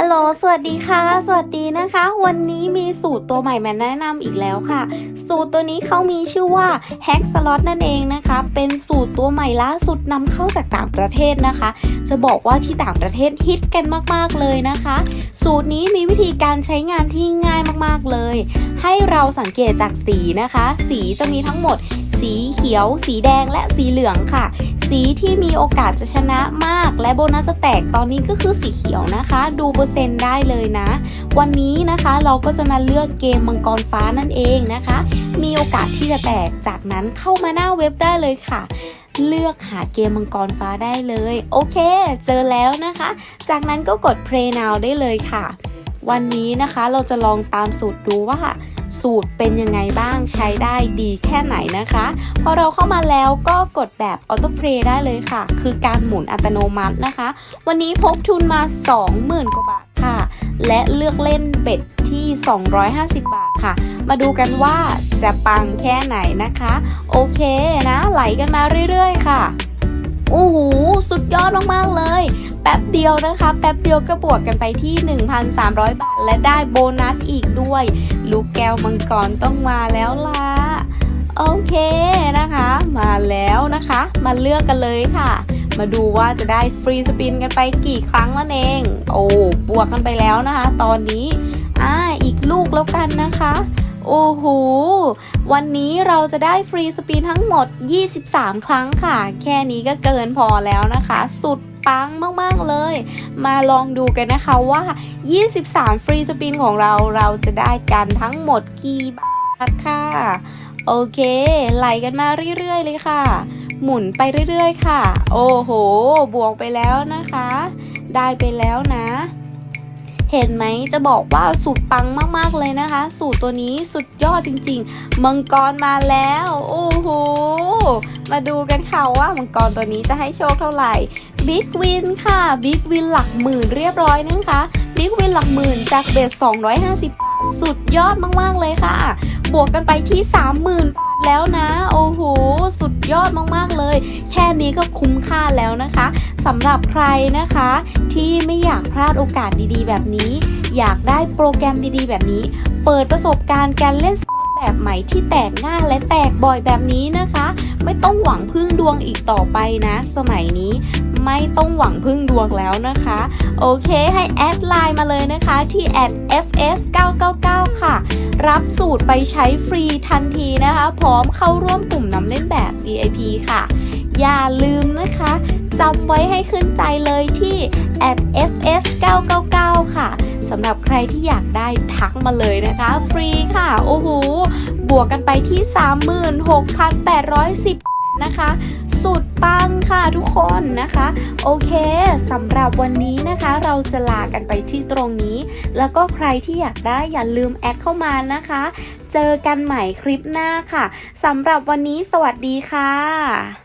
ฮัลโหล สวัสดีค่ะ สวัสดีนะคะ วันนี้มีสูตรตัวใหม่มาแนะนำอีกแล้วค่ะ สูตรตัวนี้เขามีชื่อว่า Hack Slot นั่นเองนะคะ เป็นสูตรตัวใหม่ล่าสุดนำเข้าจากต่างประเทศนะคะ จะบอกว่าที่ต่างประเทศฮิตกันมากๆเลยนะคะ สูตรนี้มีวิธีการใช้งานที่ง่ายมากๆเลย ให้เราสังเกตจากสีนะคะ สีจะมีทั้งหมด สีเขียว สีแดงและสีเหลืองค่ะ สีที่มีโอกาสจะชนะมาก และโบนัสจะแตกตอนนี้ก็คือสีเขียวนะคะ ดูเปอร์เซ็นต์ได้เลยนะ วันนี้นะคะเราก็จะมาเลือกเกมมังกรฟ้านั่นเองนะคะ มีโอกาสที่จะแตกจากนั้นเข้ามาหน้าเว็บได้เลยค่ะเลือกหาเกมมังกรฟ้าได้เลย โอเค เจอแล้วนะคะ จากนั้นก็กด play now ได้เลยค่ะ วันนี้นะคะเราจะลองตามสูตรดูว่า สูตรเป็นยังไงบ้างใช้ได้ดีแค่ไหนนะคะ พอเราเข้ามาแล้วก็กดแบบ Auto Play ได้เลยค่ะ คือการหมุนอัตโนมัตินะคะ วันนี้พกทุนมา 20,000 กว่าบาทค่ะ และเลือกเล่นเบ็ดที่ 250 บาทค่ะ มาดูกันว่าจะปังแค่ไหนนะคะ โอเคนะ ไหลกันมาเรื่อย ๆ ค่ะโอ้โหสุดยอดมากๆเลย แป๊บเดียวนะคะ แป๊บเดียวก็บวกกันไปที่ 1,300 บาท และได้โบนัสอีกด้วย ลูกแก้วมังกรต้องมาแล้วล่ะ โอเคนะคะ มาแล้วนะคะ มาเลือกกันเลยค่ะ มาดูว่าจะได้ฟรีสปินกันไปกี่ครั้งนั่นเอง โอ้บวกกันไปแล้วนะคะ ตอนนี้อ่าอีกลูกแล้วกันนะคะ โอ้โห วันนี้เราจะได้ฟรีสปินทั้งหมด 23 ครั้งค่ะ แค่นี้ก็เกินพอแล้วนะคะ สุดปังมาก ๆ เลย มาลองดูกันนะคะว่า 23 ฟรีสปินของเราเราจะได้กันทั้งหมดกี่บาทค่ะ โอเค ไหลกันมาเรื่อย ๆ เลยค่ะ หมุนไปเรื่อย ๆ ค่ะ โอ้โห บวกไปแล้วนะคะ ได้ไปแล้วนะ เห็นไหมจะบอกว่าสุดปังมากๆเลยนะคะ สูตรตัวนี้สุดยอดจริง ๆ มังกรมาแล้วโอ้โหมาดูกันค่ะว่ามังกรตัวนี้จะให้โชคเท่าไหร่บิ๊กวินค่ะบิ๊กวินหลักหมื่นเรียบร้อยนะคะบิ๊กวินหลักหมื่นจากเบส250บาทสุดยอดมากๆเลยค่ะ บวกกันไปที่ 30,000บาท แล้วนะ โอ้โห สุดยอดมากๆเลย แค่นี้ก็คุ้มค่าแล้วนะคะสำหรับใครนะคะ ที่ไม่อยากพลาดโอกาสดีๆ แบบนี้ อยากได้โปรแกรมดีๆ แบบนี้ เปิดประสบการณ์การเล่นแบบใหม่ที่แตกง่ายและแตกบ่อยแบบนี้นะคะ ไม่ต้องหวังพึ่งดวงอีกต่อไปนะ สมัยนี้ ไม่ต้องหวังพึ่งดวงแล้วนะคะ โอเคให้แอดไลน์มาเลยนะคะที่แอด ff999 ค่ะ รับสูตรไปใช้ฟรีทันทีนะคะ พร้อมเข้าร่วมกลุ่มนำเล่นแบบ VIP ค่ะ อย่าลืมนะคะจำไว้ให้ขึ้นใจเลยที่ @ff999 ค่ะสำหรับใครที่อยากได้ทักมาเลยนะคะ ฟรีค่ะ โอ้โห บวกกันไปที่ 36,810 นะคะสุดปังค่ะ ทุกคนนะคะ โอเคสำหรับวันนี้นะคะ เราจะลากันไปที่ตรงนี้ แล้วก็ใครที่อยากได้อย่าลืมแอดเข้ามานะคะ เจอกันใหม่คลิปหน้าค่ะสำหรับวันนี้สวัสดีค่ะ